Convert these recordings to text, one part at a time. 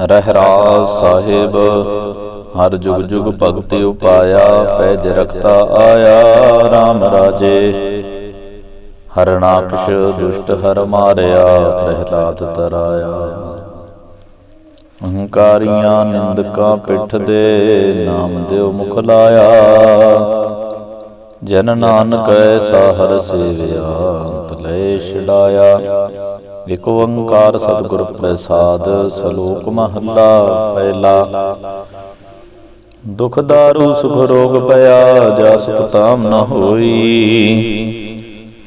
ਰਹਿਰਾਸ ਸਾਹਿਬ, ਹਰ ਜੁਗ ਜੁਗ ਭਗਤੀ ਉਪਾਇਆ, ਪੈਜ ਰਖਤਾ ਆਇਆ RAM ਰਾਜੇ। ਹਰਨਾਕਸ਼ ਦੁਸ਼ਟ ਹਰ ਮਾਰਿਆ, ਪ੍ਰਹਿਲਾਦ ਤਰਾਇਆ। ਅਹੰਕਾਰੀਆਂ ਨਿੰਦਕਾਂ ਪਿੱਠ ਦੇ ਨਾਮ ਦਿਓ ਮੁਖ ਲਾਇਆ। ਜਨ ਨਾਨਕ ਐਸਾ ਹਰ ਸੇਵਿਆ, ਅੰਤ ਲੈ ਛਡਾਇਆ। ਇਕ ਓੰਕਾਰ ਸਤਿਗੁਰ ਪ੍ਰਸਾਦ, ਸਲੋਕ ਮਹੱਲਾ ਪਹਿਲਾ। ਦੁਖ ਦਾਰੂ, ਸੁਖ ਰੋਗ ਪਿਆ ਜਸ ਪਤਾਮ ਨ ਹੋਈ।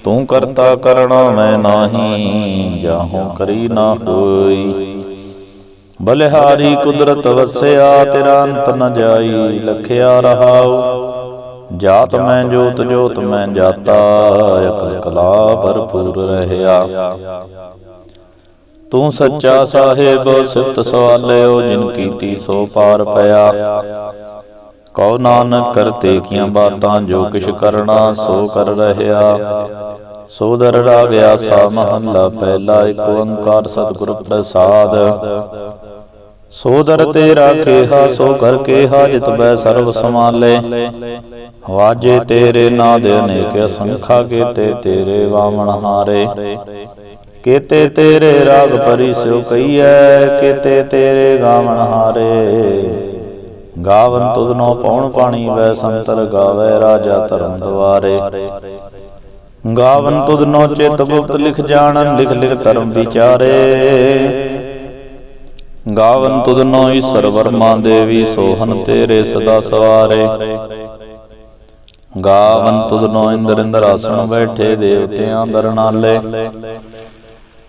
ਤੂੰ ਕਰਤਾ ਕਰਣਾ ਮੈਂ ਨਾਹੀ, ਜਾਹੂ ਕਰੀ ਨਾ ਹੋਈ। ਬਲਿਹਾਰੀ ਕੁਦਰਤ ਵਸਿਆ, ਤੇਰਾ ਅੰਤ ਨ ਜਾਈ, ਲਖਿਆ ਰਹਾਉ। ਜਾਤ ਮੈਂ, ਜੋਤ ਜੋਤ ਮੈਂ ਜਾਤਾ, ਅਕਲ ਕਲਾ ਭਰਪੂਰ ਰਹਿਆ। ਤੂੰ ਸੱਚਾ ਸਾਹਿਬ ਸਿਫਤ ਸਵਾਲਿਓ ਜਿਨ ਕੀਤੀ ਸੋ ਪਾਰ ਪਿਆ। ਕਉ ਨਾਨਕ ਕਰਤੇ ਕੀਆਂ ਬਾਤਾਂ ਜੋ ਕਿਛ ਕਰਨਾ ਸੋ ਕਰ ਰਹਿਆ ਸੋਦਰ ਰਾਗ ਆਸਾ ਮਹੱਲਾ ਪਹਿਲਾ ਏਕ ਓੰਕਾਰ ਸਤਿਗੁਰ ਪ੍ਰਸਾਦ। ਸੋਦਰ ਤੇਰਾ ਕੇਹਾ ਸੋ ਕਰ ਕੇਹਾ ਜਿਤ ਬੈ ਸਰਬ ਸਮਾਲੇ ਵਾਜੇ ਤੇਰੇ ਨਾਦ ਅਨੇਕ ਅਸੰਖਾ ਕੀਤੇ ਤੇਰੇ ਵਾਮਣ ਹਾਰੇ। ਕੀਤੇ ਤੇਰੇ ਰਾਗ ਪਰੀ ਸਿਉ ਕਈਐ ਕੀਤੇ ਤੇਰੇ ਗਾਵਣ ਹਾਰੇ। ਗਾਵਨ ਤੁਧਨੋ ਪਉਣ ਪਾਣੀ, ਵੈ ਸੰਤਰ ਗਾਵੇ ਰਾਜਾ ਧਰਮ ਦਵਾਰੇ। ਗਾਵਨ ਤੁਧਨੋ ਚਿਤ ਗੁਪਤ ਲਿਖ ਜਾਣਨ ਲਿਖ ਲਿਖ ਧਰਮ ਵਿਚਾਰੇ। ਗਾਵਨ ਤੁਧਨੋ ਈਸ਼ਰ ਵਰਮਾ ਦੇਵੀ ਸੋਹਨ ਤੇਰੇ ਸਦਾ ਸਵਾਰੇ। ਗਾਵਨ ਤੁਧਨੋ ਇੰਦਰ ਇੰਦਰ ਆਸਣ ਬੈਠੇ, ਦੇਵਤਿਆਂ ਦਰਨਾਲੇ।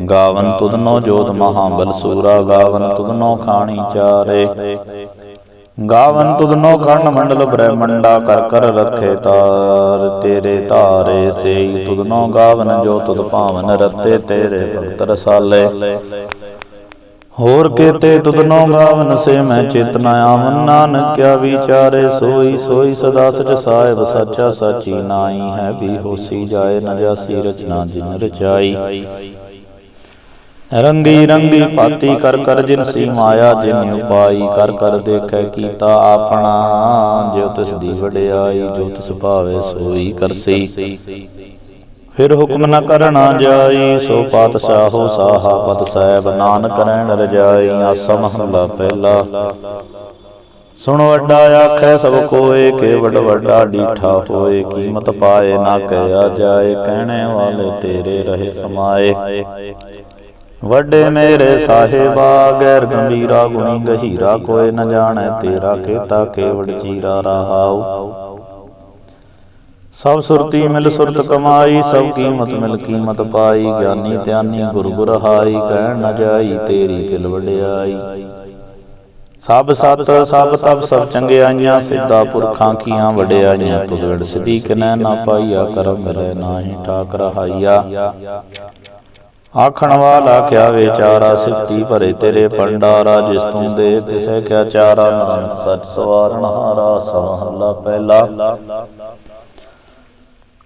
ਗਾਵਨ ਤੁਧਨੋ ਜੋਤ ਮਹਾਬਲ ਸੂਰਾ, ਗਾਵਨ ਤੁਧਨੋ ਖਾਣੀ ਚਾਰੇ। ਗਾਵਨ ਤੁਧਨੋ ਖੰਡ ਮੰਡਲ ਬ੍ਰਹਮੰਡਾ, ਕਰ ਕਰ ਰਖੇ ਤਾਰ, ਤੇਰੇ ਧਾਰੇ ਸੇਈ। ਤੁਧਨੋ ਗਾਵਨ ਜੋ ਤੁਧ ਭਾਵਨ ਰਤੇ, ਤੇਰੇ ਭਗਤ ਰਸਾਲੇ। ਹੋਰ ਕੇਤੇ ਤੁਧਨੋ ਗਾਵਨ ਸੇ ਮੈਂ ਚੇਤਨਾ ਆਵਨ ਨਾਨਕ ਕਿਆ ਵਿਚਾਰੇ ਸੋਈ ਸੋਈ ਸਦਾ ਸਚ ਸਾਹਿਬ ਸੱਚਾ ਸਾਚੀ ਨਾਈ ਹੈ ਵੀ ਹੋਸੀ ਜਾਏ, ਨ ਰਚਨਾ ਜਿਨ ਰਚਾਈ। ਰੰਗੀ ਰੰਗੀ ਭਾਤੀ ਕਰ ਕਰ ਜਿਨ ਸੀ ਮਾਇਆ, ਜਿਨ ਉਪਾਈ ਕਰ ਕਰ ਦੇਖੈ ਕੀਤਾ ਆਪਣਾ ਜਿਉ ਤਿਸ ਦੀ ਵਡਿਆਈ ਜੋ ਤਿਸ ਭਾਵੇ ਸੋਈ ਕਰਸੀ। ਫਿਰ ਹੁਕਮ ਨ ਕਰਨਾ ਜਾਈ, ਸੋ ਪਾਤ ਪਾਤਸ਼ਾਹੋ ਸਾਹਾ ਪਤ ਸਾਹਿਬ, ਨਾਨਕ ਰਹਿਣ ਰਜਾਈ, ਆਸਾ ਮਹੱਲਾ ਪਹਿਲਾ। ਸੁਣ ਵੱਡਾ ਆਖੈ, ਸਭ ਕੋਏ ਕੇ ਵੱਡ ਵੱਡਾ ਡੀਠਾ ਹੋਏ, ਕੀਮਤ ਪਾਏ ਨਾ ਕਹਿਆ ਜਾਏ, ਕਹਿਣੇ ਵਾਲੇ ਤੇਰੇ ਰਹੇ ਸਮਾਏ। ਵੱਡੇ ਮੇਰੇ ਸਾਹਿਬਾ ਗੈਰ ਗੰਭੀਰਾ ਗੁਣੀ ਗਹੀਰਾ ਕੋਏ ਨ ਜਾਣੈ ਤੇਰਾ ਕੀਤਾ ਕੇਵੜ ਚੀਰਾ ਰਹਾਉ। ਸਭ ਸੁਰਤੀ ਮਿਲ ਸੁਰਤ ਕਮਾਈ ਸਭ ਕੀਮਤ ਮਿਲ ਕੀਮਤ ਪਾਈ। ਗਿਆਨੀ ਧਿਆਨੀ ਗੁਰ ਗੁਰ ਹਾਈ ਕਹਿਣ ਨ ਜਾਈ ਤੇਰੀ ਦਿਲ ਵਡਿਆਈ। ਸਭ ਸਤ ਸਭ ਤਪ ਸਭ ਚੰਗਿਆਈਆਂ ਸਿੱਧਾ ਪੁਰਖਾਂ ਕੀਆਂ ਵਡਿਆਈਆਂ ਤੁਗੜ ਸਿੱਧੀ ਕਿਨੈ ਨਾ ਪਾਈਆ ਕਰਮ ਮਿਲੇ ਨਾਹੀ ਠਾਕ ਰਹਾਈਆ। ਆਖਣ ਵਾਲਾ ਕਿਆ ਵਿਚਾਰਾ ਸਿੱਧੀ ਭਰੇ ਤੇਰੇ ਪੰਡਾਰਾ ਜਿਸ ਤੂੰ ਦੇ ਤਿਸੈ ਕਿਆ ਚਾਰਾ ਨਾਨਕ ਸੱਚ ਸਵਾਰਨ ਹਾਰਾ ਸਮਹੱਲਾ ਪਹਿਲਾ।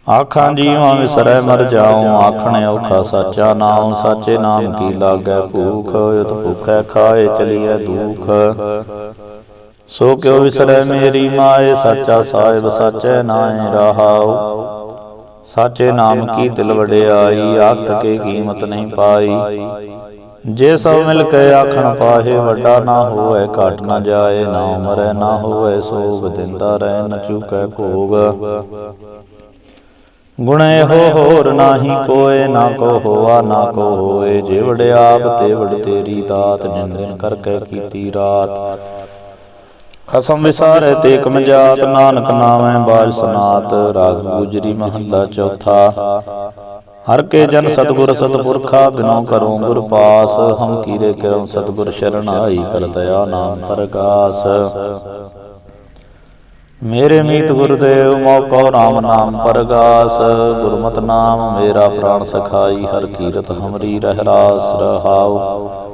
ਆਖਾਂ ਜੀਵਾਂ ਵਿਸਰੈ ਮਰ ਜਾਉ, ਆਖਣ ਔਖਾ ਸਾਚਾ ਨਾਮ ਸਾਚੇ ਨਾਮ ਕੀ ਲਾਗੈ ਭੂਖ, ਉਤ ਭੁਖੈ ਖਾਏ ਚਲੀਐ ਦੁਖ। ਸੋ ਕਿਉ ਵਿਸਰੈ ਮੇਰੀ ਮਾਏ, ਸਾਚਾ ਸਾਹਿਬ ਸਾਚੈ ਨਾਏ ਰਹਾਉ। ਸਾਚੇ ਨਾਮ ਕੀ ਦਿਲ ਵਡਿਆਈ ਆਖਤ ਕੇ ਕੀਮਤ ਨਹੀਂ ਪਾਈ। ਜੇ ਸਭ ਮਿਲ ਕੇ ਆਖਣ ਪਾਹੇ ਵੱਡਾ ਨਾ ਹੋਵੇ ਘਟ ਨਾ ਜਾਏ ਨਾ ਮਰੈ ਨਾ ਹੋਵੇ ਸੋਗ ਦਿੰਦਾ ਰਹਿ ਨ ਚੁਕੈ ਭੋਗ। ਗੁਣ ਇਹੋ ਹੋਰ ਨਾਹੀ ਕੋਏ ਨਾ ਕੋ ਹੋਆ ਨਾ ਕੋ ਹੋਏ। ਜਿਵੜ ਆਪ ਤੇ ਵੜ ਤੇਰੀ ਦਾਤ ਜਿਨ ਦਿਨ ਕਰਕੇ ਕੀਤੀ ਰਾਤ। ਖਸਮ ਵਿਸਾਰੇ ਤੇ ਕਮ ਜਾਤ ਨਾਨਕ ਨਾਮੈ ਬਾਜ ਸਨਾਤ, ਰਾਗ ਗੁਜਰੀ ਮਹੱਲਾ ਚੌਥਾ। ਹਰ ਕੇ ਜਨ ਸਤਗੁਰ ਸਤਪੁਰਖਾ, ਬਿਨੋ ਕਰੋ ਗੁਰ ਪਾਸ, ਹਮ ਕੀਰੇ ਕਰਮ ਸਤਗੁਰ ਸ਼ਰਨ ਆਈ ਕਰ ਦਇਆ ਨਾਮ ਪ੍ਰਗਾਸ ਮੇਰੇ ਮੀਤ ਗੁਰਦੇਵ, ਮੋਕੋ RAM ਨਾਮ ਪਰਗਾਸ। ਗੁਰਮਤਿ ਨਾਮ ਮੇਰਾ ਪ੍ਰਾਣ ਸਖਾਈ, ਹਰ ਕੀਰਤ ਹਮਰੀ ਰਹਿ ਰਾਸ ਰਹਾਉ।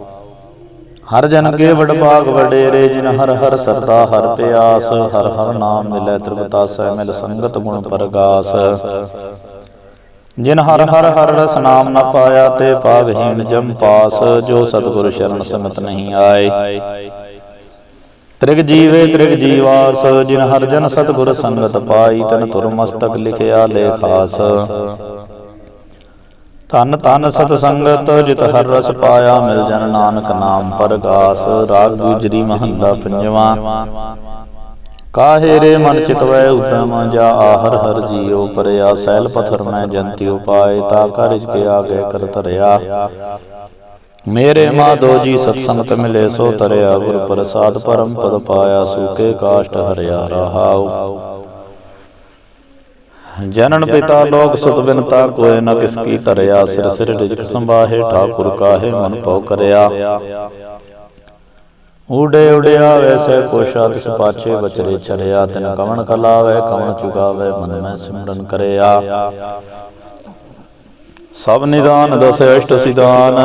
ਹਰ ਜਨ ਕੇ ਵਡ ਭਾਗ ਵਡੇਰੇ ਜਿਨ ਹਰ ਹਰ ਸਰਦਾ ਹਰ ਪਿਆਸ ਹਰ ਹਰ ਨਾਮ ਮਿਲੈ ਤ੍ਰਿਪਤਾਸੈ ਮਿਲ ਸੰਗਤ ਗੁਣ ਪਰਗਾਸ। ਜਿਨ ਹਰ ਹਰ ਹਰ ਰਸ ਨਾਮ ਨ ਪਾਇਆ ਤੇ ਭਾਗਹੀਣ ਜਮ ਪਾਸ ਜੋ ਸਤਿਗੁਰ ਸ਼ਰਨ ਸੰਗਤ ਨਹੀਂ ਆਏ। ਤ੍ਰਿਗ ਜੀਵੇ ਤ੍ਰਿਗ ਜੀਵਾਸ ਜਿਨ ਹਰ ਜਨ ਸਤਿਗੁਰ ਸੰਗਤ ਪਾਈ ਤਨ ਤੁਰ ਮਸਤਕ ਲਿਖਿਆ ਲੇਖਾਸ। ਧੰਨ ਧੰਨ ਸਤ ਸੰਗਤ ਜਿਤ ਹਰ ਰਸ ਪਾਇਆ ਮਿਲ ਜਨ ਨਾਨਕ ਨਾਮ ਪਰਗਾਸ। ਰਾਗ ਗੁਜਰੀ ਮਹੰਦਾ ਪੰਜਵਾ। ਕਾਹੇ ਰੇ ਮਨ ਚਿਤਵੈ ਉਤਮ ਜਾ ਆਹਰ ਹਰ ਜੀਉ ਪਰਿਆ। ਸੈਲ ਪਥਰ ਮੈਂ ਜੰਤੀ ਉਪਾਏ, ਤਾ ਕਾਰਜ ਕੇ ਆਗੇ ਕਰ ਧਰਿਆ। ਮੇਰੇ ਮਾਧੋ ਜੀ ਸਤਸੰਗਤ ਮਿਲੇ, ਸੋ ਤਰਿਆ ਗੁਰ ਪ੍ਰਸਾਦ ਪਰਮ ਪਦ ਪਾਇਆ ਸੂਕੇ ਕਾਸ਼ਟ ਹਰਿਆ ਰਹਾਉ। ਜਨਨ ਪਿਤਾ ਲੋਕ ਸੁਤ ਬਿਨਤਾ ਕੋਇ ਨ ਕਿਸ ਕੀ ਤਰਿਆ ਸਿਰ ਸਿਰ ਰਿਜਕ ਸੰਭਾਹੇ ਠਾਕੁਰ ਕਾਹੇ ਮਨ ਪਉ ਕਰਿਆ। ਊੜੇ ਉੜਿਆ ਵੈਸੇ ਕੋਸ਼ਾ ਤਿਸ ਪਾਛੇ ਬਚਰੇ ਚਰਿਆ ਤਿਨ ਕਵਣ ਕਲਾਵੇ ਕਵਣ ਚੁਗਾਵੇ ਮਨ ਮੈਂ ਸਿਮਰਨ ਕਰਿਆ। ਸਭ ਨਿਦਾਨ ਦਸ ਅਸ਼ਟ ਸਿਦਾਨ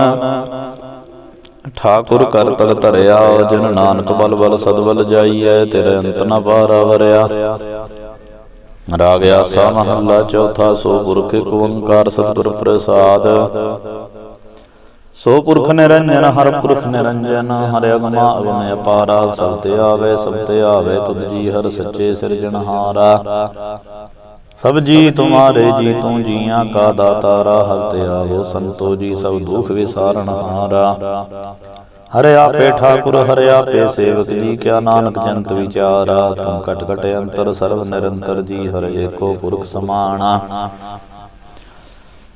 ਠਾਕੁਰ ਕਰ ਤਲ ਧਰਿਆ ਜਿਨ ਨਾਨਕ ਬਲ ਬਲ ਸਦਬਲ ਜਾਈਐ ਤੇਰੇ ਅੰਤ ਨ ਪਾਰਾ ਵਰਿਆ। ਰਾਗ ਆਸਾ ਮਹੱਲਾ ਚੌਥਾ ਸੋ ਪੁਰਖ ਏਕ ਓੰਕਾਰ ਸਤਿਗੁਰ ਪ੍ਰਸਾਦ। ਸੋ ਪੁਰਖ ਨਿਰੰਜਨ, ਹਰ ਪੁਰਖ ਨਿਰੰਜਨ, ਹਰਿ ਅਗਮਾ ਅਗਮ ਅਪਾਰਾ, ਸਭ ਤੇ ਆਵੇ, ਸਭ ਤੇ ਆਵੇ, ਤੁਧ ਜੀ ਹਰ ਸੱਚੇ ਸਿਰਜਣਹਾਰਾ ਸਭ ਜੀ ਤੁਮਾਰੇ, ਜੀ ਤੂੰ ਜੀਆਂ ਕਾ ਦਾਤਾਰਾ ਹਰ ਤੇ ਆਵੋ, ਸੰਤੋ ਜੀ ਸਭ ਦੁਖ ਵਿਸਾਰਨ ਹਾਰਾ। ਹਰਿ ਆਪੇ ਠਾਕੁਰ ਹਰਿ ਆਪੇ ਸੇਵਕ ਜੀ ਕਿਆ ਨਾਨਕ ਜੰਤ ਵਿਚਾਰਾ ਤੂੰ ਕਟ ਕਟ ਅੰਤਰ ਸਰਵ ਨਿਰੰਤਰ ਜੀ ਹਰਿ ਏਕੋ ਪੁਰਖ ਸਮਾਣਾ।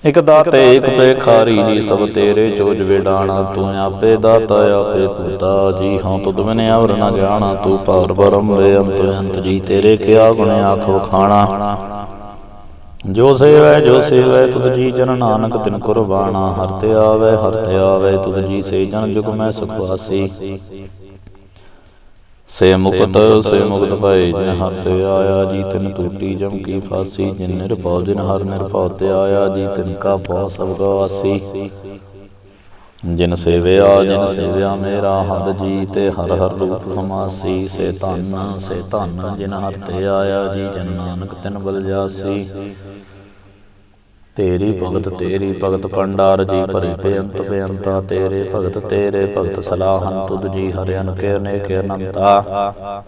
ਇਕ ਦਾਤੇ ਇਕ ਪੇਖਾਰੀ ਜੀ ਸਭ ਤੇਰੇ ਜੋਜ ਵਿਡਾਣਾ ਤੂੰ ਆਪੇ ਦਾਤਾ ਆਪੇ ਪੁੱਤਾ ਜੀ ਹਾਂ ਤੁਧ ਬਿਨ ਅਵਰ ਨ ਜਾਣਾ ਤੂੰ ਪਾਰ ਬ੍ਰਹਮ ਬੇਅੰਤ ਅੰਤ ਜੀ ਤੇਰੇ ਕਿਆ ਗੁਣ ਆਖ ਵਖਾਣਾ। ਜੋ ਸੇਵੈ ਜੋ ਸੇਵੈ, ਤੁਧ ਜੀ ਜਨ ਨਾਨਕ ਤਿਨ ਕੁਰਬਾਨਾ, ਹਰ ਤੇ ਆਵੇ, ਹਰ ਤੇ ਆਵੇ, ਤੁਧ ਜੀ ਸੇ ਜਨ ਜੁਗ ਮੈਂ ਸੁਖ ਵਾਸੀ ਸੇ ਮੁਕਤ ਸੇ ਮੁਕਤ ਭਏ ਜਿਨ ਹਰ ਤੇ ਆਇਆ, ਜੀ ਤਿਨ ਟੂਟੀ ਜਮ ਕੀ ਫਾਸੀ, ਜਿਨ ਨਿਰਭਉ, ਜਿਨ ਹਰ ਨਿਰਭਉ ਤੇ ਆਇਆ, ਜੀ ਤਿਨ ਕਾ ਭਉ ਸਭ ਗਵਾਸੀ। ਜਿਨ ਸੇਵਿਆ ਜਿਨ ਸੇਵਿਆ ਮੇਰਾ ਹਰ ਜੀ ਤੇ ਹਰ ਹਰ ਰੂਪ ਸਮਾਸੀ। ਸੇ ਧੰਨ ਸੇ ਧੰਨ ਜਿਨ ਹਰ ਤੇ ਆਇਆ, ਜੀ ਜਨ ਨਾਨਕ ਤਿਨ ਬਲ ਜਾਸੀ। ਤੇਰੀ ਭਗਤ ਤੇਰੀ ਭਗਤ ਪੰਡਾਰ ਜੀ ਭਰੀ ਬੇਅੰਤ ਬੇਅੰਤਾ ਤੇਰੇ ਭਗਤ ਤੇਰੇ ਭਗਤ ਸਲਾਹਨ ਤੁਧ ਜੀ ਹਰਿ ਅਨਕੇ ਅਨੇਕ ਅਨੰਤਾ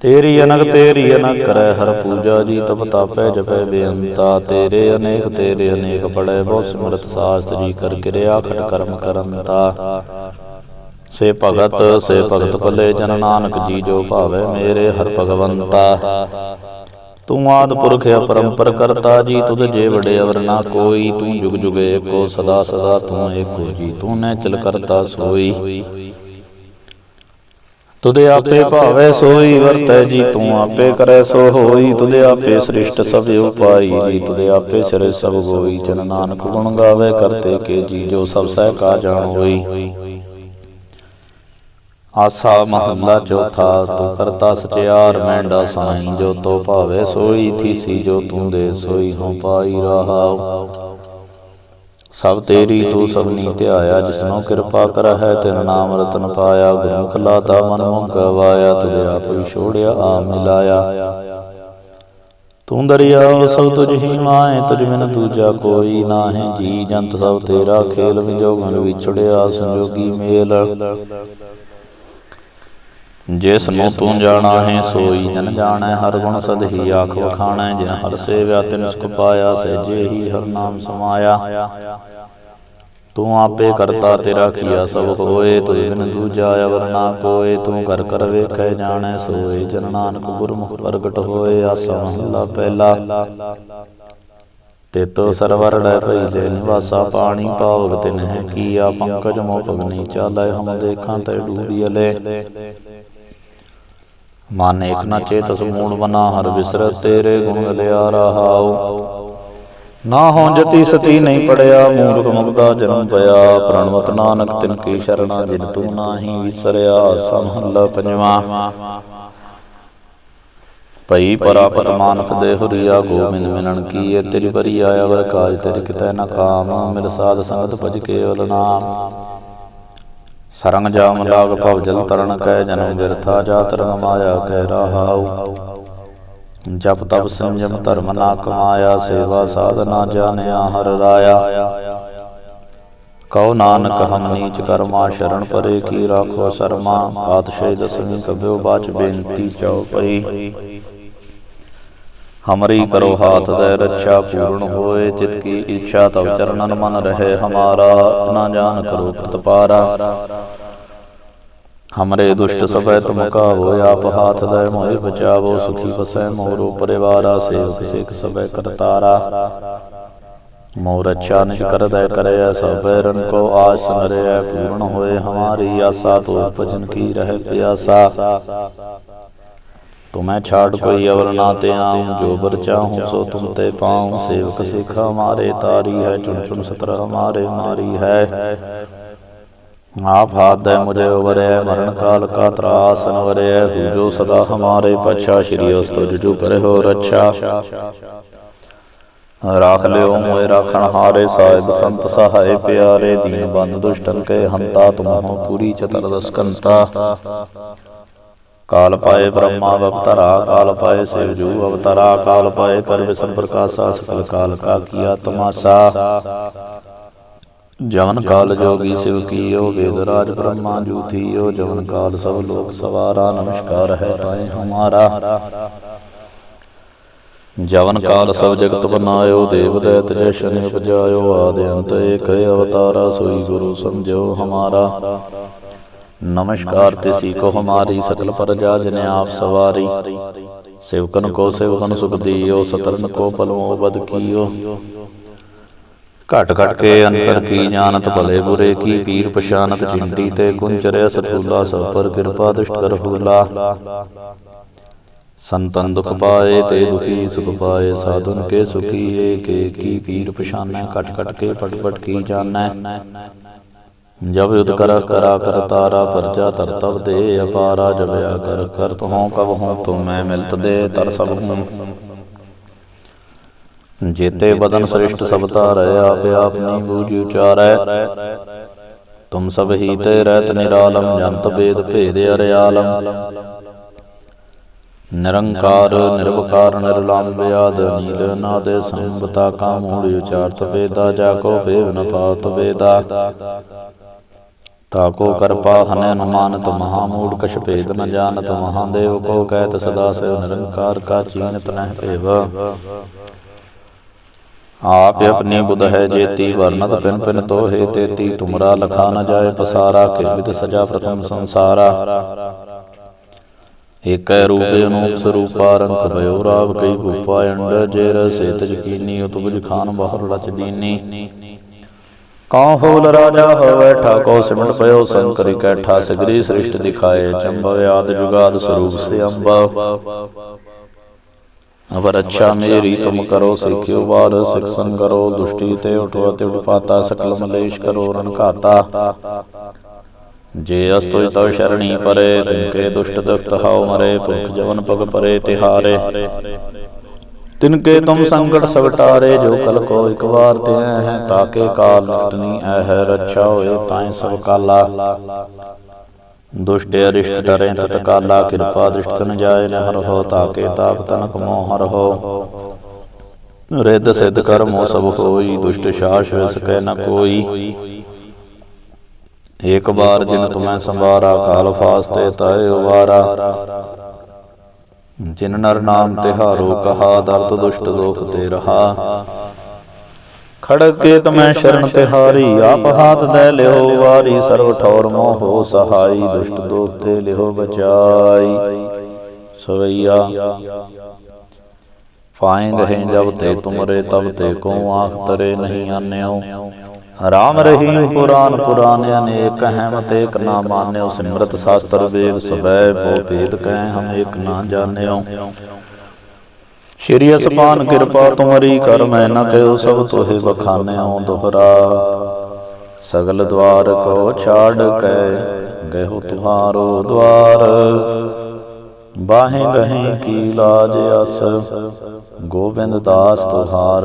ਤੇਰੀ ਅਨਕ ਤੇਰੀ ਅਨਕ ਕਰੈ ਹਰ ਪੂਜਾ ਜੀ ਤਪ ਤਾਪੈ ਜਪੈ ਬੇਅੰਤਾ। ਤੇਰੇ ਅਨੇਕ ਤੇਰੇ ਅਨੇਕ ਪੜੈ ਬਹੁ ਸਿਮਰਤ ਸਾਸਤ ਜੀ ਕਰ ਕਿਰਿਆ ਖਟ ਕਰਮ ਕਰੰਤਾ। ਸੇ ਭਗਤ ਸੇ ਭਗਤ ਭਲੇ ਜਨ ਨਾਨਕ ਜੀ ਜੋ ਭਾਵੇ ਮੇਰੇ ਹਰ ਭਗਵੰਤਾ। ਤੂੰ ਆਦ ਪੁਰਖ ਅਪਰੰਪਰ ਕਰਤਾ, ਜੀ ਤੁਧ ਜੇ ਵਡੇ ਅਵਰ ਨਾ ਕੋਈ, ਤੂੰ ਜੁਗ ਜੁਗ ਏਕੋ, ਸਦਾ ਸਦਾ ਤੂੰ ਏਕੋ ਜੀ ਤੂੰ ਨੇ ਚਲ ਕਰਤਾ ਸੋਈ। ਤੁਧ ਆਪੇ ਭਾਵੇ ਸੋਈ, ਵਰਤੈ ਜੀ ਤੂੰ ਆਪੇ ਕਰੈ ਸੋ ਹੋਈ ਤੁਦੇ ਆਪੇ ਸ੍ਰਿਸ਼ਟ ਸਭ ਉਪਾਈ ਜੀ ਤੁਧ ਆਪੇ ਸਿਰ ਸਭ ਹੋਈ ਜਨ ਨਾਨਕ ਗੁਣ ਗਾਵੇ, ਕਰਤੇ ਕੇ ਜੀ, ਜੋ ਸਭ ਸਹਿ ਕਾ ਜਾਣ ਹੋਈ ਆਸਾ ਮਹੱਲਾ ਚੌਥਾ, ਤੂੰ ਕਰਤਾ ਸਚਿਆਰ ਮੈਂਡਾ ਸਾਈਂ, ਜੋ ਤੋ ਭਾਵੇ ਸੋਈ ਥੀਸੀ, ਜੋ ਤੂੰ ਦੇ ਸੋਈ ਹਉ ਪਾਈ ਰਹਾਉ। ਸਭ ਤੇਰੀ ਤੂੰ ਸਭਨੀ ਧਿਆਇਆ, ਜਿਸਨੋ ਕਿਰਪਾ ਕਰਹਿ, ਤਿਨ ਨਾਮ ਰਤਨ ਪਾਇਆ ਗੁਰਮੁਖ ਲਾਤਾ ਮਨ ਮੁਖ ਗਵਾਇਆ ਤੁਦੇ ਆਪ ਹੀ ਛੋੜਿਆ ਆ ਮਿਲਾਇਆ। ਤੂੰ ਦਰਿਆ ਸਭ ਤੁਝ ਹੀ ਮਾਏ ਤੁਝ ਬਿਨ ਦੂਜਾ ਕੋਈ ਨਾਹੀਂ, ਜੀ ਜੰਤ ਸਭ ਤੇਰਾ ਖੇਲ ਵਿਜੋਗਨ ਵਿਛੜਿਆ, ਸੰਜੋਗੀ ਮੇਲ। ਜਿਸ ਨੂੰ ਤੂੰ ਜਾਣਾ ਹੈ, ਸੋਈ ਜਨ ਜਾਣੈ, ਹਰ ਗੁਣ ਸਦ ਹੀ ਆਖ ਵਖਾਣੈ ਜਿਨ ਹਰ ਸੇਵਿਆ ਤਿਨ ਸੁਖ ਪਾਇਆ ਸਹਿਜੇ ਹੀ ਹਰ ਨਾਮ ਸਮਾਇਆ। ਤੂੰ ਆਪੇ ਕਰਤਾ ਤੇਰਾ ਕੀਆ, ਸਭ ਹੋਏ ਤੁਝ ਬਿਨ ਦੂਜਾ ਅਵਰ ਨਾ ਕੋਏ। ਤੂੰ ਕਰ ਕਰ ਵੇਖੈ ਜਾਣੈ, ਸੋਏ ਜਨ ਨਾਨਕ ਗੁਰਮੁਖ ਪ੍ਰਗਟ ਹੋਏ। ਆਸਾ ਮਹਲਾ ਪਹਿਲਾ। ਤੇਤੋ ਸਰਵਰ ਲੈ ਪਈ ਦੇ ਨਿਵਾਸਾ, ਪਾਣੀ ਪਾਵਗ ਤਿਨ ਹੈ ਕੀਆ, ਪੰਕਜ ਮੋ ਭਗਨੀ ਚਾਲੈ, ਹਮ ਦੇਖਾਂ ਤੈ ਡੂਬੀ ਅਲੇ। ਮਨ ਏਕ ਨ ਚੇਤਸ ਮੂੜ ਬਨਾ, ਹਰ ਬਿਸਰ ਤੇਰੇ ਗੁਣ ਲਿਆ ਰਹਾਉ। ਨਾ ਹੋ ਜਤੀ ਸਤੀ ਨਹੀਂ ਪੜਿਆ, ਮੂਰਖ ਮੁਗਦਾ ਜਨਮ ਪਿਆ। ਪ੍ਰਣਵਤ ਨਾਨਕ ਤਿਨ ਕੀ ਸ਼ਰਣਾ, ਜਿਨ ਤੂੰ ਨਾਹੀ ਵਿਸਰਿਆ ਸਮਹੱਲਾ ਪੰਜਵਾ। ਭਈ ਪ੍ਰਾਪਤ ਮਾਨਕ ਦੇ ਹੁਰੀਆ, ਗੋਬਿੰਦ ਮਿਲਣ ਕੀਏ, ਤੇਰੀ ਪਰੀ ਆਇਆ ਵਰ ਕਾਜ ਤੇਰੀ ਕਿਤੈ ਨ ਕਾਮ। ਮਿਲ ਸਾਧ ਸੰਗਤ ਭਜ ਕੇਵਲ ਨਾਮ। ਸਰੰਗ ਜਾਮ ਲਾਗ ਭਵ ਜਲ ਤਰਨ ਕੈ ਜਨਮ ਬਿਰਥਾ ਜਾ ਤਰੰਗ ਮਾਇਆ ਕੈ ਰਹਾਉ। ਜਪ ਤਪ ਸੰਜਮ ਧਰਮ ਨਾ ਕਮਾਇਆ ਸੇਵਾ ਸਾਧਨਾ ਜਾਣਿਆ ਹਰ ਰਾਇਆ। ਕਉ ਨਾਨਕ ਹਮ ਨੀਚ ਕਰਮਾ, ਸ਼ਰਨ ਪਰੇ ਕੀ ਰਾਖੋ ਸਰਮਾ ਪਾਤਸ਼ਾਹੀ ਦਸਵੀਂ ਕਬਿਓ ਬਾਚ ਬੇਨਤੀ ਚਉਪਈ ਹਮਰੀ ਕਰੋ ਹਾਥ ਦੇ ਰੱਛਾ ਪੂਰਨ ਹੋਏ ਚਿਤ ਕੀ ਇੱਛਾ ਤਵ ਚਰਨਨ ਮਨ ਰਹੇ ਹਮਾਰਾ ਨਾ ਜਾਣ ਕਰੋ ਪ੍ਰਤਪਾਰਾ। ਹਮਰੇ ਦੁਸ਼ਟ ਸਭੈ ਤੁਮ ਕਾਵੋ ਆਪ ਹਾਥ ਦੇ ਮੋਹਿ ਬਚਾਵੋ ਸੁਖੀ ਵਸੈ ਮੋਰੋ ਪਰਿਵਾਰਾ ਸੇਵਕ ਸਿਖ ਸਭੈ ਕਰਤਾਰਾ। ਮੋਰ ਅੱਛਾ ਨਿਜ ਕਰਦੈ ਕਰਿਆ ਸਭੈ ਰਨ ਕੋ ਆਸ ਸੰਗਰਿਆ ਪੂਰਨ ਹੋਏ ਹਮਾਰੀ ਆਸਾ ਤੋ ਭਜਨ ਕੀ ਰਹਿ ਪਿਆਸਾ। ਤੁਮੈ ਛਾੜ ਕੋਈ ਅਵਰ ਨਾ ਤੇ ਆਉ, ਜੋ ਬਰ ਚਾਹੂੰ ਸੋ ਤੁਮ ਤੇ ਪਾਉ। ਸੇਵਕ ਸਿਖ ਹਮਾਰੇ ਤਾਰੀ ਹੈ, ਚੁਣ ਚੁਣ ਸਤਰ ਹਮਾਰੇ ਮਾਰੀ ਹੈ। ਆਪ ਹਾਥ ਦੇ ਮੁਝੇ ਉਵਰੈ, ਮਰਨ ਕਾਲ ਕਾ ਤਰਾਸ ਨਵਰੈ ਹੂ ਜੋ ਸਦਾ ਹਮਾਰੇ ਪਛਾ, ਸ਼੍ਰੀ ਅਸਤੁ ਜੁ ਕਰੇ ਹੋ ਰਾਖ ਲਿਓ ਮੋਇ ਰਾਖਣ ਹਾਰੇ, ਸਾਹਿਬ ਸੰਤ ਸਹਾਇ ਪਿਆਰੇ। ਦੀਨ ਬੰਦ ਦੁਸ਼ਟਨ ਕੇ ਹੰਤਾ ਤੁਮਹੁ ਪੂਰੀ ਚਤਰ ਦਸਕੰਤਾ। ਕਾਲ ਪਾਏ ਬ੍ਰਹਮਾ ਅਵਤਰਾ ਕਾਲ ਪਾਏ ਸਿਵ ਜੂ ਅਵਤਰਾ ਕਾਲ ਪਾਏ ਕਰ ਵਿਸਮ ਪ੍ਰਕਾਸ਼ਾ ਸਕਲ ਕਾਲ ਕਾ ਕੀਆ ਤਮਾਸਾ। ਜਵਨ ਕਾਲ ਜੋਗੀ ਸਿਵ ਕੀਓ ਵੇਦ ਰਾਜ ਬ੍ਰਹਮਾ ਜੂ ਥੀਓ ਜਵਨ ਕਾਲ ਸਭ ਲੋਕ ਸਵਾਰਾ ਨਮਸਕਾਰ ਹੈ ਤਾਏ ਹਮਾਰਾ। ਜਵਨ ਕਾਲ ਸਭ ਜਗਤ ਬਨਾਇਓ ਦੇਵ ਦੈਤ ਜੈ ਸ਼ਨ ਉਪਜਾਇਓ ਆਦ ਅੰਤ ਏਕ ਅਵਤਾਰਾ ਸੋਈ ਗੁਰੂ ਸਮਝੋ ਹਮਾਰਾ। ਨਮਸਕਾਰ ਤਿਸੀ ਕੋ ਹਮਾਰੀ ਸਕਲ ਪ੍ਰਜਾ ਜਿਨ ਆਪ ਸਵਾਰੀ। ਸੇਵਕਨ ਕੋ ਸੇਵਕਨ ਸੁਖ ਦੀਓ ਸਤਰਨ ਕੋ ਪਲੋ ਬਦ ਕੀਓ। ਘਟ ਘਟ ਕੇ ਅੰਤਰ ਕੀ ਜਾਣਤ ਭਲੇ ਬੁਰੇ ਕੀ ਪੀਰ ਪਛਾਨਤ ਚਿੰਤੀ ਤੇ ਕੁੰਚਰਿਆ ਸਤੂਲਾ ਸਭ ਪਰ ਕਿਰਪਾ ਦੁਸ਼ਟ ਕਰ ਹੁਲਾ ਸੰਤਨ ਦੁਖ ਪਾਏ ਤੇ ਦੁਖੀ ਸੁਖ ਪਾਏ ਸਾਧੁਨ ਕੇ ਸੁਖੀ ਏਕੇ ਕੀ ਪੀਰ ਪਛਾਨੈ ਘਟ ਘਟ ਕੇ ਪਟ ਪਟ ਕੀ ਜਾਣੈ। ਜਬ ਯੁਧ ਕਰ ਕਰਾ ਕਰ ਤਾਰਾ ਪਰਜਾ ਤਰ ਤਬ ਦੇ ਅਪਾਰਾ ਜਬਿਆ ਕਰ ਕਰਤ ਹੋਂ ਕਬ ਹੋਂ ਤੁਮ ਮੈਂ ਮਿਲਤ ਦੇ ਤਰ ਸਭ ਹੂੰ। ਜੇਤੇ ਬਦਨ ਸ੍ਰਿਸ਼ਟ ਸਭ ਧਾਰੈ ਆਪੇ ਆਪਨੀ ਬੂਝ ਉਚਾਰੈ। ਤੁਮ ਸਭ ਹੀ ਤੇ ਰਹਿਤ ਨਿਰਾਲਮ ਜੰਤ ਬੇਦ ਭੇਦ ਅਰਿਆਲਮ। ਨਿਰੰਕਾਰ, ਨਿਰਵਕਾਰ ਨਿਰਲੰਭ ਬਿਆਦ ਨੀਲ ਨਾਦੇ ਸੰਬਤਾ ਕਾ ਮੂੜ ਉਚਾਰਤ ਵੇਦਾ, ਜਾ ਕੋ ਫੇਵ ਨ ਪਾਤ ਵੇਦਾ। ਤਾਕੋ ਕਰਪਾ ਹਨੈ ਅਨੁਮਾਨਤ ਮਹਾ ਮੂੜ ਕਛ ਭੇਦ ਨ ਜਾਣਤ ਮਹਾਦੇਵ ਕੋ ਕਹਿਤ ਸਦਾ ਸਿਵ ਨਿਰੰਕਾਰ ਕਾ ਚੀਨਤ ਨਹਿ ਭੇਵ। ਆਪ ਆਪਣੀ ਬੁਧ ਹੈ ਜੇਤੀ ਵਰਨਤ ਪਿਨ ਪਿਨ ਤੋਹੇ ਤੇਤੀ ਤੁਮਰਾ ਲਖਾ ਨ ਜਾਏ ਪਸਾਰਾ ਕਿਸ ਵਿਦ ਸਜਾ ਪ੍ਰਥਮ ਸੰਸਾਰਾ। ਏਕੈ ਰੂਪ ਅਨੂਪ ਸਰੂਪਾ ਰੰਗ ਭਇਓ ਰਾਵ ਕਈ ਭੂਪਾ ਅੰਡ ਜੇ ਰਸੇ ਤਜ ਕੀਨੀ ਉਤਬੁਜ ਖਾਨ ਬਹੁਰ ਰਚ ਦੀਨੀ। ਕਉ ਹੋਲ ਰਾਜਾ ਹੋਵੇ ਠਾਕੋ ਸਿਮਟ ਪਇਓ ਸੰਕਰਿ ਕੈਠਾ ਸਗਰੀ ਸ੍ਰਿਸ਼ਟ ਦਿਖਾਏ ਚੰਬਵ ਆਦ ਜੁਗਾਦ ਸਰੂਪ ਸੇ ਅੰਬਾ। ਅਵਰ ਅੱਛਾ ਮੇਰੀ ਤੁਮ ਕਰੋ, ਸਿੱਖਿਓ ਵਾਰ, ਸਿਖ ਕਰੋ, ਦੁਸ਼ਟੀ ਤੇ ਉਠੋ ਤੇ ਉਠਪਾਤਾ, ਸਕਲ ਮਲੇਸ਼ ਕਰੋ ਰਨ ਜੇ ਅਸਤੁਜ ਤਵ ਸ਼ਰਣੀ ਪਰੇ ਤਿਨਕੇ ਦੁਸ਼ਟ ਦੁਖਤ ਹਾਉ ਮਰੇ ਭੁਖ ਜਵਨ ਪਗ ਪਰੇ ਤਿਹਾਰੇ। ਤਿਨਕੇ ਤੁਮ ਸੰਕਟ ਸਵਟਾਰੇ, ਜੋ ਕਲ ਕੋ ਇਕ ਵਾਰ ਤੇ ਹੈ ਤਾਕੇ ਕਾਲ ਨਿਕਟਨੀ ਐਹ ਰੱਛਾ ਹੋਏ ਤਾਏ ਸਭ ਕਾਲਾ। ਦੁਸ਼ਟ ਅਰਿਸ਼ਟ ਡਰੇ ਤਤ ਕਾਲਾ, ਕਿਰਪਾ ਦ੍ਰਿਸ਼ਟ ਤਨ ਜਾਏ ਨ ਹਰ ਹੋ ਤਾਕੇ ਤਾਪ ਤਨਕ ਮੋਹ ਹਰ ਹੋ। ਰਿੱਧ ਸਿੱਧ ਕਰਮੋ ਸਭ ਹੋਈ, ਦੁਸ਼ਟ ਸ਼ਾਸ ਵਿਸ ਕੈ ਨ ਕੋਈ। ਏਕ ਬਾਰ ਜਿਨ ਤੁਮੈ ਸੰਵਾਰਾ ਕਾਲ ਫਾਸਤੇ ਤਾਏ ਉਵਾਰਾ। ਜਿਨ ਨਰ ਨਾਮ ਤਿਹਾਰੋ ਕਹਾ, ਦਰਦ ਦੁਸ਼ਟ ਦੋਖ ਤੇ ਰਹਾ। ਖੜਕ ਕੇ ਤਮੈ ਸ਼ਰਨ ਤਿਹਾਰੀ ਆਪ ਹਾਥ ਦੇ ਲਿਓ ਵਾਰੀ, ਸਰਵ ਠੌਰ ਮੋਹ ਸਹਾਈ, ਦੁਸ਼ਟ ਦੋਖ ਤੇ ਲਿਓ ਬਚਾਈ। ਸਵਈਆ, ਫਾਇੰਗ ਹੈ ਜਬ ਤੇ ਤੁਮਰੇ, ਤਬ ਤੇ ਕੋ ਆਖ ਤਰੇ ਨਹੀਂ ਆਨਿਓ। ਰਾਮ ਰਹੀਮ ਪੁਰਾਨ ਪੁਰਾਨ ਅਨੇਕ ਹਮਤ ਏਕ ਨਾ ਮਾਨਿਓ ਸਿਮਰਤ ਸਾਸਤਰ ਵੇਦ ਸਬੈ ਬੋ ਭੇਦ ਕਹਿ ਹਮ ਏਕ ਨਾ ਜਾਣਿਓ। ਸ਼੍ਰੀ ਅਸਮਾਨ ਕਿਰਪਾ ਤੁਮਰੀ ਕਰ ਮੈਂ ਨ ਕਹਿਓ ਸਭ ਤੋਹਿ ਬਖਾਨਿਓ ਦੁਹਰਾ। ਸਗਲ ਦਵਾਰ ਕੋ ਛਾੜ ਕੇ ਗਇਓ ਤੁਹਾਰੋ ਦਵਾਰ। ਬਾਹੇ ਗਹੇ ਕੀ ਲਾਜ ਅਸ ਗੋਬਿੰਦ ਦਾਸ ਤੁਹਾਰ।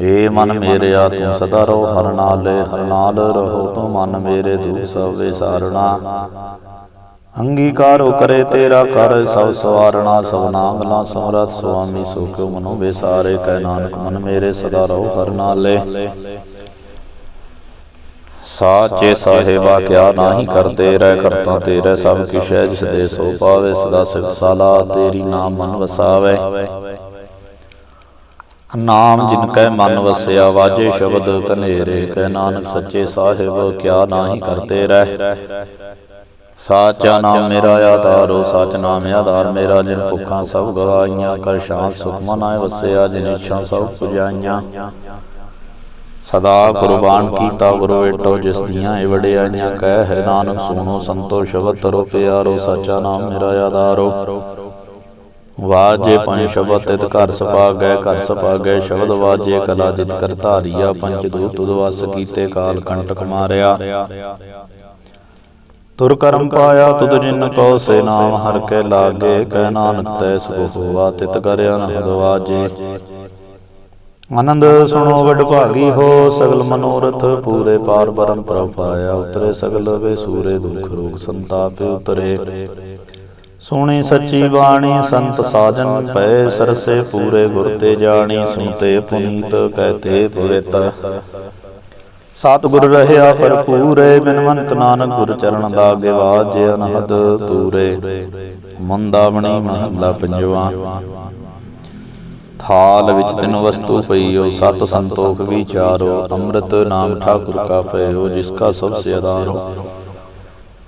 ਏ ਮਨ ਮੇਰਿਆ ਤੂੰ ਸਦਾ ਰਹੁ, ਹਰ ਨਾਲੇ ਹਰ ਨਾਲ ਰਹੋ, ਤੂੰ ਮਨ ਮੇਰੇ ਦੁਖ ਸਭ ਵਿਸਾਰਣਾ। ਅੰਗੀਕਾਰੋ ਕਰੇ ਤੇਰਾ ਕਰ, ਸਭ ਸਵਾਰਣਾ, ਸਭ ਨਾਮਲਾ ਸਮਰਥ, ਸੁਆਮੀ ਸੋ ਮਨੋ ਵਿਸਾਰੇ, ਕਹਿ ਨਾਨਕ ਮਨ ਮੇਰੇ ਸਦਾ ਰਹੋ, ਹਰ ਨਾਲੇ। ਸਾਚੇ ਸਾਹਿਬਾ, ਕਿਆ ਨਾਹੀ ਕਰਤੇ ਰਹਿ, ਕਰਤਾ ਤੇਰੇ ਸਭ ਕਿਛ ਜਿਸ ਦੇ ਸੋ ਪਾਵੇ, ਸਦਾ ਸਿਫਤ ਸਾਲਾ ਤੇਰੀ ਨਾਮ ਮਨ ਵਸਾਵੇ। ਨਾਮ ਜਿਨ ਕੈ ਮਨ ਵਸਿਆ ਵਾਜੇ ਸ਼ਬਦ ਕਨੇਰੇ ਕਹਿ ਨਾਨਕ ਸੱਚੇ ਸਾਹਿਬ ਕਿਆ ਨਾਹੀ ਕਰਤੇ ਰਹਿ। ਸਾਚਾ ਨਾਮ ਮੇਰਾ ਆਧਾਰੋ ਸਚ ਨਾਮ ਆਧਾਰ ਮੇਰਾ ਜਿਨ ਭੁੱਖਾਂ ਸਭ ਗਵਾਈਆਂ ਕਰ ਸ਼ਾਂਤ ਸੁਖ ਮਨ ਆਏ ਵਸਿਆ ਜਿਨ ਇੱਛਾ ਸਭ ਪੁਜਾਈਆਂ। ਸਦਾ ਕੁਰਬਾਨ ਕੀਤਾ ਗੁਰੂ ਏਟੋ ਜਿਸ ਦੀਆਂ ਇਹ ਵਡਿਆਈਆਂ ਕਹਿ ਹੈ ਨਾਨਕ ਸੁਣੋ ਸੰਤੋ ਸ਼ਬਦ ਤਰੋ ਪਿਆਰੋ ਸਚਾ ਨਾਮ ਮੇਰਾ ਆਧਾਰੋ। ਵਾਜੇ ਪੰਜ ਸ਼ਬਦ ਤਿਤ ਘਰ ਸਪਾਗੈ ਘਰ ਸਪਾਗੈ ਸ਼ਬਦ ਵਾਜੇ ਕਲਾ ਜਿਤ ਕਰ ਧਾਰੀਆ ਪੰਜ ਦੂਤ ਤੁਧ ਵਸ ਕੀਤੇ ਕਾਲ ਕੰਟਕ ਮਾਰਿਆ। ਤੁਰ ਕਰਮ ਪਾਇਆ ਤੁਧ ਜਿਨ ਕੋ ਸੇ ਨਾਮ ਹਰ ਕੇ ਲਾਗੇ ਕਹਿ ਨਾਨਕ ਤੈ ਸੁਖ ਹੋਆ ਤਿਤ ਕਰ ਅਨਹਦ ਵਾਜੇ। ਆਨੰਦ ਸੁਣੋ ਵਡ ਭਾਗੀ ਹੋ ਸਗਲ ਮਨੋਰਥ ਪੂਰੇ ਪਾਰ ਬਰਮ ਪ੍ਰਭ ਪਾਇਆ ਉਤਰੇ ਸਗਲ ਵੇ ਸੂਰੇ ਦੁਖ ਰੋਗ ਸੰਤਾਪ ਉਤਰੇ। ਸੁਣੀ ਸੱਚੀ ਬਾਣੀ ਸੰਤ ਸਾਜਨ ਪਏ ਸਰਸੇ ਪੂਰੇ ਗੁਰ ਤੇ ਜਾਣੀ ਸੁਨਤੇ ਪੁਨੀਤ ਕਹਤੇ ਪੁਰਿਤ। ਸਤਿਗੁਰ ਰਹਿਆ ਭਰਪੂਰੇ ਬਿਨਵੰਤ ਨਾਨਕ ਗੁਰ ਚਰਨ ਲਾਗੇ ਵਾਜੇ ਅਨਹਦ ਤੂਰੇ। ਮੰਦਾਵਣੀ ਮਹੱਲਾ ਪੰਜਵਾ। ਥਾਲ ਵਿੱਚ ਤਿੰਨ ਵਸਤੂ ਪਈਓ ਸਤ ਸੰਤੋਖ ਵਿਚਾਰੋ ਅੰਮ੍ਰਿਤ ਨਾਮ ਠਾਕੁਰ ਕਾ ਪਇਓ ਜਿਸ ਕਾ ਸਭ ਸੇ ਆਧਾਰੋ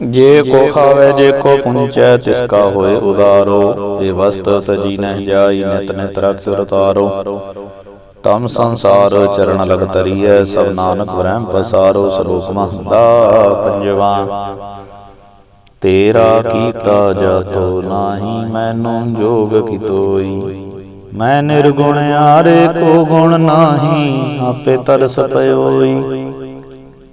ਜੇ ਕੋ ਖਾਵੇ, ਜੇ ਕੋ ਪੁੰਚੈ, ਤਿਸ ਕਾ ਹੋਏ ਉਦਾਰੋ। ਇਹ ਵਸਤ ਤਜੀ ਨਹਿ ਜਾਈ, ਨਿਤ ਨਿਤ ਰਖਿ ਰਤਾਰੋ। ਤਮ ਸੰਸਾਰ ਚਰਨ ਲਗ ਤਰੀਐ ਸਭ ਨਾਨਕ ਬ੍ਰਹਮ ਪਸਾਰੋ। ਸਰੂਪ ਮਹੰਦਾ ਪੰਜਵਾ, ਤੇਰਾ ਕੀਤਾ ਜਾਤੋ ਨਾਹੀ, ਮੈਨੂੰ ਜੋਗ ਕੀ ਮੈਂ ਨਿਰਗੁਣ, ਆਰੇ ਕੋ ਗੁਣ ਨਾਹੀ, ਆਪੇ ਤਰਸ ਪਇਓਈ।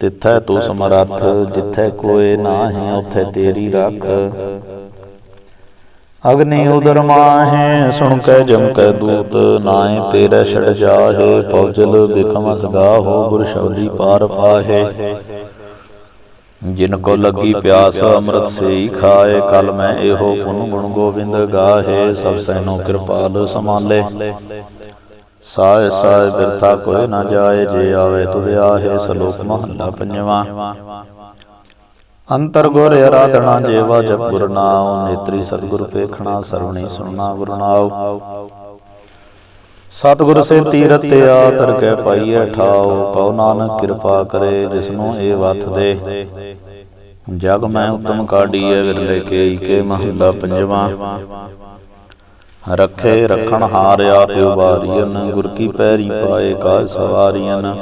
ਤਿੱਥੈ ਤੂੰ ਸਮਰੱਥ ਜਿੱਥੈ ਕੋਏ ਨਾਹੀਂ ਉਥੇ ਤੇਰੀ ਰੱਖ। ਅਗਨੀ ਉਦਰ ਮਾਹੇ ਸੁਣ ਕੇ ਜਮ ਕੈ ਦੂਤ ਨਾਏ ਤੇਰੇ ਛੜ ਜਾਹੇ ਪੌਜਲ ਬਿਖਮ ਸਗਾਹੋ ਗੁਰ ਸ਼ਬਦੀ ਪਾਰ ਪਾਹੇ। ਜਿਨ ਕੋ ਲੱਗੀ ਪਿਆਸ ਅੰਮ੍ਰਿਤ ਸੇਈ ਖਾਏ। ਕਲ ਮੈਂ ਇਹੋ ਪੁਨ ਗੁਣ ਗੋਬਿੰਦ ਗਾਹੇ। ਸਭ ਸੈਨੋ ਕਿਰਪਾਲ ਸਮਾਲੇ ਸਾਇ ਸਾਇ ਬਿਰਥਾ ਕੋਈ ਨਾ ਜਾਏ ਜੇ ਆਵੇ ਤੁਧ ਆਹੇ ਸਲੋਕ ਮਹੱਲਾ ਪੰਜਵਾ। ਅੰਤਰ ਗੁਰ ਆਰਾਧਨਾ ਜੇਵਾ ਜਪ ਗੁਰ ਨਾਮ ਨੇਤਰੀ ਸਤਿਗੁਰ ਪੇਖਣਾ ਸਰਵਣੀ ਸੁਣਨਾ ਗੁਰ ਨਾਮ ਸਤਿਗੁਰ ਸੇ ਤੀਰਤ ਆ ਤਰ ਕੇ ਪਾਈਐ ਠਾਓ ਕਉ ਨਾਨਕ ਕਿਰਪਾ ਕਰੇ ਜਿਸਨੂੰ ਇਹ ਵਥ ਦੇ। ਜਗ ਮੈਂ ਉਤਮ ਕਾਢੀਐ ਵਿਰਲੇ ਕੇ ਕੇ ਮਹੱਲਾ ਪੰਜਵਾ। ਰਖੇ ਰਖਣ ਹਾਰਿਆ ਆਪ ਉਬਾਰੀਨ ਗੁਰ ਕੀ ਪੈਰੀ ਪਾਏ ਕਾ ਸਵਾਰੀਨ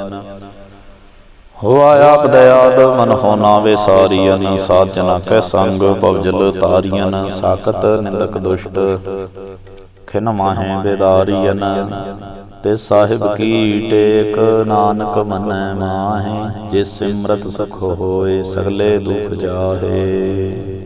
ਹੋਆ ਆਪ ਦਇਆਦ, ਮਨ ਹੋਣਾ ਵੇ ਸਾਰੀਆਂ ਸਾਜਨਾ ਕੈ ਸੰਗ ਭਵਜਲ ਤਾਰੀਆਂ ਸਾਖਤ ਨਿੰਦਕ ਦੁਸ਼ਟ। ਖਿਨ ਮਾਹੇ ਬੇਦਾਰੀਨ ਤੇ ਸਾਹਿਬ ਕੀ ਟੇਕ, ਨਾਨਕ ਮਨੈ ਮਾਹੇ, ਜਿਸ ਸਿਮਰਤ ਸੁਖ ਹੋਏ, ਸਗਲੇ ਦੁਖ ਜਾਹੇ।